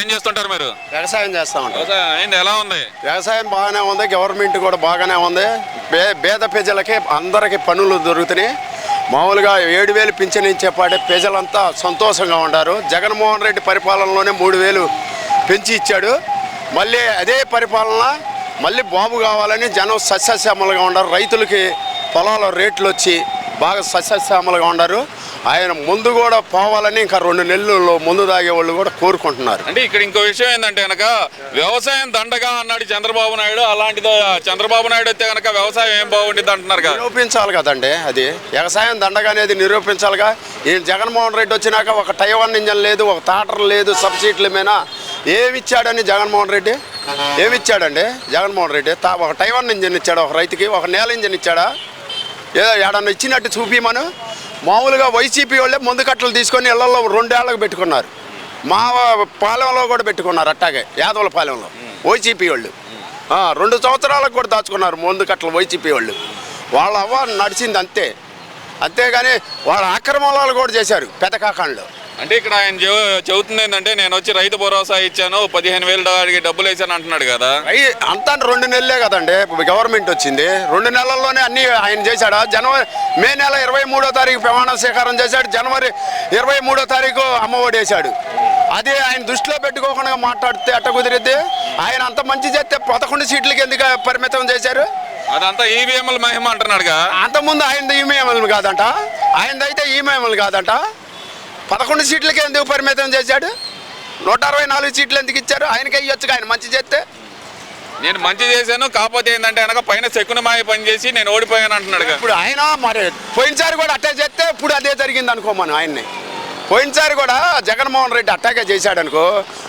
ఏం చేస్తుంటారు మీరు? వ్యవసాయం చేస్తా ఉంటాం. వ్యవసాయం ఎలా ఉంది? వ్యవసాయం బాగానే ఉంది. గవర్నమెంట్ కూడా బాగానే ఉంది. బే పేద ప్రజలకి అందరికీ పనులు దొరుకుతున్నాయి. మామూలుగా ఏడు వేలు పింఛన్ ఇచ్చేపాటే ప్రజలంతా సంతోషంగా ఉన్నారు. జగన్మోహన్ రెడ్డి పరిపాలనలోనే మూడు వేలు పెంచి ఇచ్చాడు. మళ్ళీ అదే పరిపాలన మళ్ళీ బాబు కావాలని జనం సస్యశ్యామలుగా ఉన్నారు. రైతులకి పొలాల రేట్లు వచ్చి బాగా సస్యశ్యామలుగా ఉన్నారు. ఆయన ముందు కూడా పోవాలని ఇంకా రెండు నెలల్లో ముందు తాగే వాళ్ళు కూడా కోరుకుంటున్నారు. అంటే ఇక్కడ ఇంకో విషయం ఏంటంటే కనుక వ్యవసాయం దండగా అన్నాడు చంద్రబాబు నాయుడు అలాంటిది చంద్రబాబు నాయుడు అయితే కనుక వ్యవసాయం ఏం బాగుంటుంది అంటున్నారు కదా. నిరూపించాలి కదండి అది. వ్యవసాయం దండగా అనేది నిరూపించాలిగా. ఈ జగన్మోహన్ రెడ్డి వచ్చినాక ఒక టైవన్ ఇంజన్ లేదు ఒక టాటర్ లేదు సబ్సిడీల మీద ఏమి ఇచ్చాడని జగన్మోహన్ రెడ్డి? ఏమి ఇచ్చాడండి జగన్మోహన్ రెడ్డి? తా ఒక టైవన్ ఇంజన్ ఇచ్చాడు ఒక రైతుకి? ఒక నేల ఇంజన్ ఇచ్చాడా? ఏదో ఏడన్నా ఇచ్చినట్టు చూపిమను. మామూలుగా వైసీపీ వాళ్ళే ముందు కట్టలు తీసుకొని ఇళ్ళలో రెండేళ్ళకు పెట్టుకున్నారు. మా పాలెంలో కూడా పెట్టుకున్నారు అట్టాగే యాదవుల పాలెంలో వైసీపీ వాళ్ళు. రెండు సంవత్సరాలకు కూడా దాచుకున్నారు ముందు కట్టలు వైసీపీ వాళ్ళు. వాళ్ళ అవ్వ నడిచింది అంతే. అంతేగాని వాళ్ళ ఆక్రమణాలు కూడా చేశారు పెదకాకాండలో. అంటే ఇక్కడ ఆయన చెబుతుంది ఏంటంటే నేను వచ్చి రైతు భరోసా ఇచ్చాను పదిహేను వేలు డబ్బులు వేసాను అంటున్నాడు కదా. అంతా రెండు నెలలే కదండి గవర్నమెంట్ వచ్చింది. రెండు నెలల్లోనే అన్ని ఆయన చేశాడా? జనవరి మే నెల ఇరవై మూడో తారీఖు ప్రమాణ స్వీకారం చేశాడు జనవరి ఇరవై మూడో తారీఖు అమ్మఒడి వేశాడు. అది ఆయన దృష్టిలో పెట్టుకోకుండా మాట్లాడితే అట్ట కుదిరిద్ది? ఆయన అంత మంచి చేస్తే పదకొండు సీట్లకి ఎందుకు పరిమితం చేశారు? అదంతా ఈవీఎంల మహిమ అంటున్నాడుగా. అంతకుముందు ఆయనది ఈమేమలు కాదంట. ఆయనదైతే ఈమేమలు కాదంట. పదకొండు సీట్లకి ఎందుకు పరిమితం చేశాడు? నూట అరవై నాలుగు సీట్లు ఎందుకు ఇచ్చారు? ఆయనకే ఇవ్వచ్చు ఆయన మంచి చేస్తే? నేను మంచి చేశాను కాకపోతే ఏంటంటే కనుక పైన శకుని మాయ పని చేసి నేను ఓడిపోయాను అంటున్నాడుగా. ఇప్పుడు ఆయన మరి పోయినసారి కూడా అట్టే చేస్తే ఇప్పుడు అదే జరిగింది అనుకో మనం ఆయన్ని. పోయినసారి కూడా జగన్మోహన్ రెడ్డి అట్టాగే చేశాడు అనుకో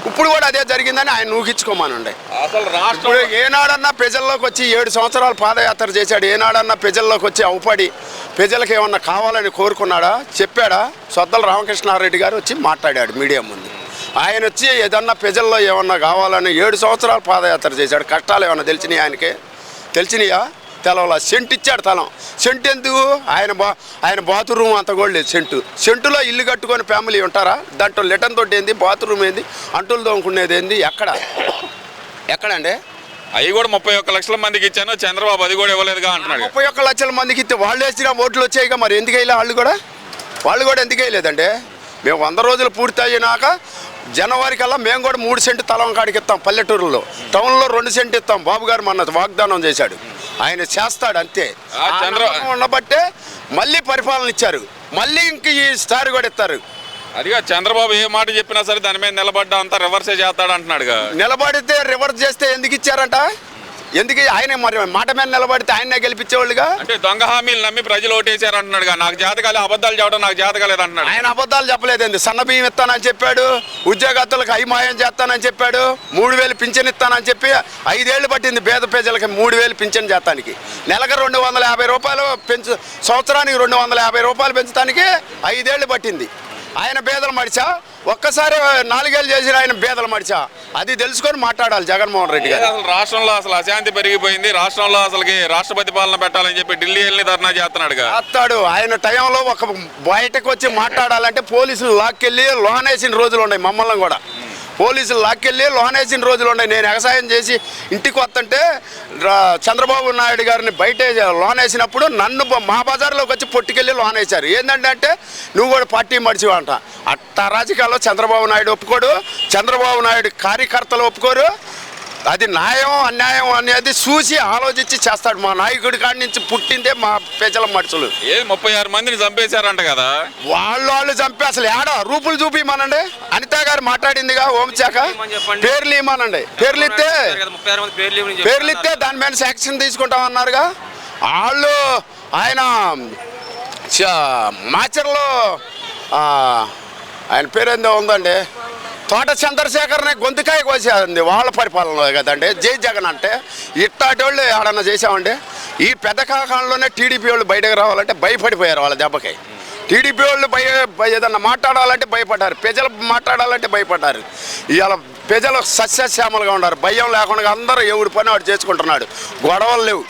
ఇప్పుడు కూడా అదే జరిగిందని ఆయన ఊహించుకోమానండి. అసలు రాష్ట్రం ఏనాడన్నా ప్రజల్లోకి వచ్చి ఏడు సంవత్సరాలు పాదయాత్ర చేశాడు ఏనాడన్నా ప్రజల్లోకి వచ్చి అవుపడి ప్రజలకు ఏమన్నా కావాలని కోరుకున్నాడా? చెప్పాడా? సొద్దల రామకృష్ణారెడ్డి గారు వచ్చి మాట్లాడాడు మీడియా ముందు. ఆయన వచ్చి ఏదన్నా ప్రజల్లో ఏమన్నా కావాలని ఏడు సంవత్సరాలు పాదయాత్ర చేశాడు. కష్టాలు ఏమన్నా తెలిసినాయి ఆయనకి? తెలిసినాయా? తెలవలా. సెంటు ఇచ్చాడు తలం. సెంటు ఎందుకు? ఆయన బా ఆయన బాత్రూమ్ అంత కూడా లేదు సెంటు. సెంటులో ఇల్లు కట్టుకొని ఫ్యామిలీ ఉంటారా? దాంట్లో లిటన్ తోటి ఏంది? బాత్రూమ్ ఏంది? అంటులు తోముకునేది ఏంది? ఎక్కడ? ఎక్కడండి? అవి కూడా ముప్పై ఒక్క లక్షల మందికి ఇచ్చాను. చంద్రబాబు అది కూడా ఇవ్వలేదుగా అంటున్నాడు. ముప్పై ఒక్క లక్షల మందికి ఇస్తే వాళ్ళు వేసిన ఓట్లు వచ్చాయిగా మరి. ఎందుకు వేయలే వాళ్ళు కూడా? వాళ్ళు కూడా ఎందుకు వేయలేదండి? మేము వంద రోజులు పూర్తి అయినాక జనవరి కల్లా మేము కూడా మూడు సెంటు తలం కాడికి ఇస్తాం పల్లెటూరులో. టౌన్లో రెండు సెంటు ఇస్తాం. బాబు గారు మన వాగ్దానం చేశాడు. ఆయన చేస్తాడు అంతే ఉండబట్టే మళ్ళీ పరిపాలన ఇచ్చారు. మళ్ళీ ఇంక ఈ స్టార్ కూడా ఇస్తారు. అదిగా చంద్రబాబు ఏ మాట చెప్పినా సరే దాని మీద నిలబడ్డా అంతా రివర్సే చేస్తాడు అంటున్నాడుగా నిలబడితే రివర్స్ చేస్తే ఎందుకు ఇచ్చారంట? ఎందుకు ఆయన మరి మాట మీద నిలబడితే ఆయన్నే గెలిపించేవాళ్ళుగా? అంటే దొంగ హామీలు నమ్మి ప్రజలు ఓటేశారు అంటున్నాడుగా నాకు జాతకాలే అబద్ధాలు చెప్పడం నాకు జాతకాలేదు అంటున్నాడు ఆయన అబద్ధాలు చెప్పలేదండి. సన్న బియ్యం ఇస్తానని చెప్పాడు ఉద్యోగస్తులకు అభిమాయం చేస్తానని చెప్పాడు మూడు వేలు పింఛన్ ఇస్తానని చెప్పి ఐదేళ్ళు పట్టింది పేద ప్రజలకి మూడు వేలు పింఛన్ చేస్తానికి. నెలకు రెండు వందల యాభై రూపాయలు పెంచు సంవత్సరానికి రెండు వందల యాభై రూపాయలు పెంచడానికి ఐదేళ్ళు పట్టింది. ఆయన బేదలు మడిచా? ఒక్కసారి నాలుగేళ్ళు చేసిన ఆయన బేదలు మడిచా? అది తెలుసుకొని మాట్లాడాలి జగన్మోహన్ రెడ్డి గారు. అసలు రాష్ట్రంలో అసలు అశాంతి పెరిగిపోయింది రాష్ట్రంలో అసలుకి రాష్ట్రపతి పాలన పెట్టాలని చెప్పి ఢిల్లీ వెళ్ళి ధర్నా చేస్తున్నాడుగా. చేస్తాడు. ఆయన టైంలో ఒక బయటకు వచ్చి మాట్లాడాలంటే పోలీసులు లాక్కెళ్ళి లోన్ వేసిన రోజులు ఉన్నాయి మమ్మల్ని కూడా. పోలీసులు లాక్కెళ్ళి లోన్ వేసిన రోజులు ఉన్నాయి. నేను వ్యవసాయం చేసి ఇంటికి వస్తుంటే చంద్రబాబు నాయుడు గారిని బయట లోన్ వేసినప్పుడు నన్ను మా బజార్లోకి వచ్చి పొట్టుకెళ్ళి లోన్ వేశారు ఏంటంటే అంటే నువ్వు కూడా పార్టీ మడిచివంట అంట. అట్ట రాజకీయాల్లో చంద్రబాబు నాయుడు ఒప్పుకోడు. చంద్రబాబు నాయుడు కార్యకర్తలు ఒప్పుకోరు. అది న్యాయం అన్యాయం అనేది చూసి ఆలోచించి చేస్తాడు. మా నాయకుడి కాడి నుంచి పుట్టిందే మా ప్రజల మనుషులు. ఏ ముప్పై ఆరు మందిని చంపేశారంట కదా. వాళ్ళు వాళ్ళు చంపి అసలు ఏడ రూపులు చూపిమనండి అనిత గారు మాట్లాడిందిగా హోంశాఖ పేర్లు ఇవ్వమనండి. పేర్లు ఇస్తే ముప్పై ఆరు మంది పేర్లు ఇవ్వని పేర్లు ఇస్తే దాని మీద సెక్షన్ తీసుకుంటామన్నారుగా వాళ్ళు ఆయన చ- మాచర్లో ఆ, ఆయన పేరేందో ఉందండి? తోట చంద్రశేఖర్ని గొంతుకాయ కోసేది వాళ్ళ పరిపాలనలో కదండి. జై జగన్ అంటే ఇట్టాటి వాళ్ళు ఆడన్నా చేసామండి ఈ పెద్ద కాలంలోనే టీడీపీ వాళ్ళు బయటకు రావాలంటే భయపడిపోయారు వాళ్ళ దెబ్బకి. టీడీపీ వాళ్ళు భయ ఏదన్నా మాట్లాడాలంటే భయపడ్డారు. ప్రజలు మాట్లాడాలంటే భయపడ్డారు. ఇవాళ ప్రజలు సస్యశ్యామలుగా ఉన్నారు. భయం లేకుండా అందరూ ఎవడి పని వాడు చేసుకుంటున్నాడు. గొడవలు లేవు.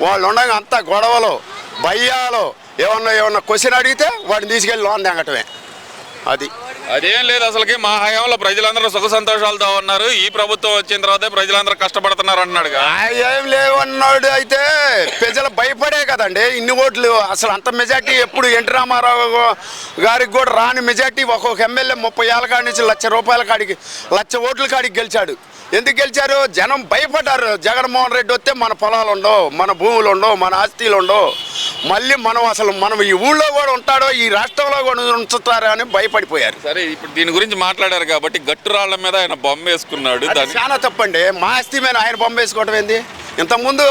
వాళ్ళు ఉండగా అంతా గొడవలు భయాలు ఏమన్నా ఏమన్నా క్వశ్చన్ అడిగితే వాడిని తీసుకెళ్ళి లోన్ తెగటమే. అది. అదేం లేదు అసలుకి మా హయాంలో ప్రజలందరూ సుఖ సంతోషాలతో ఉన్నారు. ఈ ప్రభుత్వం వచ్చిన తర్వాత ప్రజలందరూ కష్టపడుతున్నారు అన్నాడు ఏం లేవన్నాడు అయితే. ప్రజలు భయపడే కదండి. ఇన్ని ఓట్లు అసలు అంత మెజార్టీ ఎప్పుడు ఎన్టీ రామారావు గారికి కూడా రాని మెజార్టీ ఒక్కొక్క ఎమ్మెల్యే ముప్పై ఏళ్ళ కాడి నుంచి లక్ష రూపాయల కాడికి లక్ష ఓట్ల కాడికి గెలిచాడు. ఎందుకు గెలిచారు? జనం భయపడ్డారు. జగన్మోహన్ రెడ్డి వస్తే మన పొలాలు ఉండవు మన భూములు ఉండవు మన ఆస్తిలు ఉండవు. మళ్ళీ మనం అసలు మనం ఈ ఊళ్ళో కూడా ఉంటాడో ఈ రాష్ట్రంలో కూడా ఉంచుతారో అని భయపడిపోయారు. సరే ఇప్పుడు దీని గురించి మాట్లాడారు కాబట్టి గట్టురాళ్ళ మీద ఆయన బొమ్మ వేసుకున్నాడు. చాలా తప్పండి. మా ఆస్తి మీద ఆయన బొమ్మ వేసుకోవడం ఏంది? ఇంతకుముందు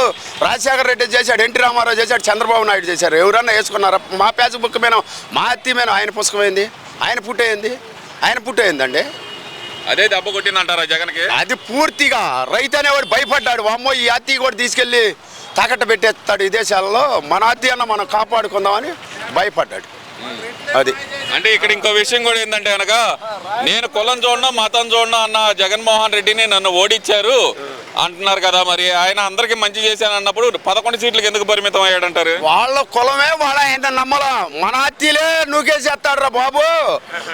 రాజశేఖర రెడ్డి చేశాడు ఎన్టీ రామారావు చేశాడు చంద్రబాబు నాయుడు చేశారు. ఎవరన్నా వేసుకున్నారా? మా పేజ బుక్ మీద మా ఆస్తి మీద ఆయన పుస్తకం ఏంది ఆయన పుట్ట ఏంది? ఆయన పుట్ట ఏందండి? అదే దెబ్బ కొట్టిందంటారా జగన్కి? అది పూర్తిగా రైతు అనేవాడు భయపడ్డాడు. అమ్మో ఈ ఆస్తి కూడా తీసుకెళ్ళి తాకట్టు పెట్టేస్తాడు ఈ దేశాలలో. మన ఆస్తి అన్న మనం కాపాడుకుందామని భయపడ్డాడు. అది. అంటే ఇక్కడ ఇంకో విషయం కూడా ఏంటంటే కనుక నేను కులం చూడను మతం చూడను అన్న జగన్మోహన్ రెడ్డిని నన్ను ఓడించారు. అంటున్నారు కదా మరి. ఆయన అందరికి మంచి చేశాను అన్నప్పుడు పదకొండు సీట్లకు ఎందుకు పరిమితం అయ్యాడంటారు? వాళ్ళ కులమే వాళ్ళ ఆయన నమ్మల. మన అత్తిలే నూకేసేస్తాడు రా బాబు.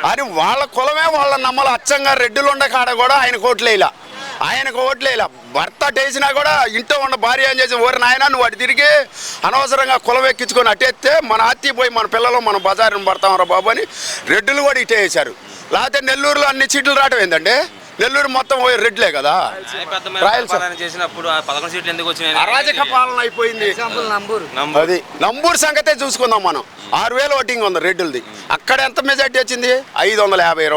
అని వాళ్ళ కులమే వాళ్ళ నమ్మల. అచ్చంగా రెడ్డిలు ఉండ కాడ కూడా ఆయన కోట్లేలా ఆయనకు ఓట్లేలా భర్త టేసినా కూడా ఇంట్లో ఉన్న భార్య ఏం చేసి ఓరి నాయన నువ్వు అటు తిరిగి అనవసరంగా కులం ఎక్కించుకొని అట్టేస్తే మన అత్తి పోయి మన పిల్లలు మన బజారుని పడతాం రా బాబు అని రెడ్డులు కూడా ఇటే వేశారు. లేకపోతే నెల్లూరులో అన్ని సీట్లు రావటం ఏందండి? నెల్లూరు మొత్తం పోయి రెడ్లే కదా? చేసినప్పుడు పదకొండు సీట్లు ఎందుకు వచ్చినాయి అరాజక పాలన అయిపోయింది. నంబూరు. అది. నంబూరు సంగతే చూసుకుందాం మనం. ఆరు వేలు ఓటింగ్ ఉంది రెడ్డిలది అక్కడ ఎంత మెజార్టీ వచ్చింది? ఐదు వందల యాభై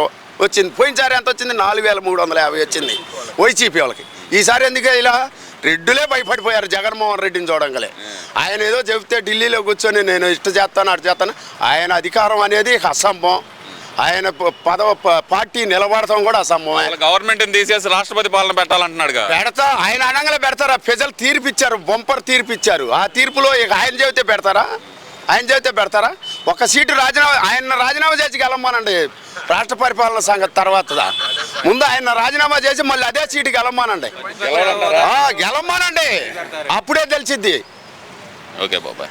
వచ్చింది. పోయినసారి ఎంత వచ్చింది? నాలుగు వేల మూడు వందల యాభై వచ్చింది వైసీపీ వాళ్ళకి. ఈసారి ఎందుకు ఇలా? రెడ్డులే భయపడిపోయారు జగన్మోహన్ రెడ్డిని చూడంగలే ఆయన ఏదో చెబితే ఢిల్లీలో కూర్చొని నేను ఇష్ట చేస్తాను అటు చేస్తాను. ఆయన అధికారం అనేది ఇక అసంభవం. ఆయన పదవ పార్టీ నిలబడతాం కూడా అసంభవమే వాళ్ళ గవర్నమెంట్ తీసేసి రాష్ట్రపతి పాలన పెట్టాలంటున్నాడుగా పెడతా ఆయన అనగానే పెడతారా? ప్రజలు తీర్పు ఇచ్చారు బొంపర్ తీర్పు ఇచ్చారు ఆ తీర్పులో ఇక ఆయన చెబితే పెడతారా? ఆయన చెబితే పెడతారా? ఒక సీటు రాజీనామా ఆయన రాజీనామా చేసి గెలమ్మానండి రాష్ట్ర పరిపాలన సంగతి తర్వాత ముందు ఆయన రాజీనామా చేసి మళ్ళీ అదే సీటు గెలమ్మానండి గెలమ్మానండి అప్పుడే తెలిసిద్ది. ఓకే బాబాయ్.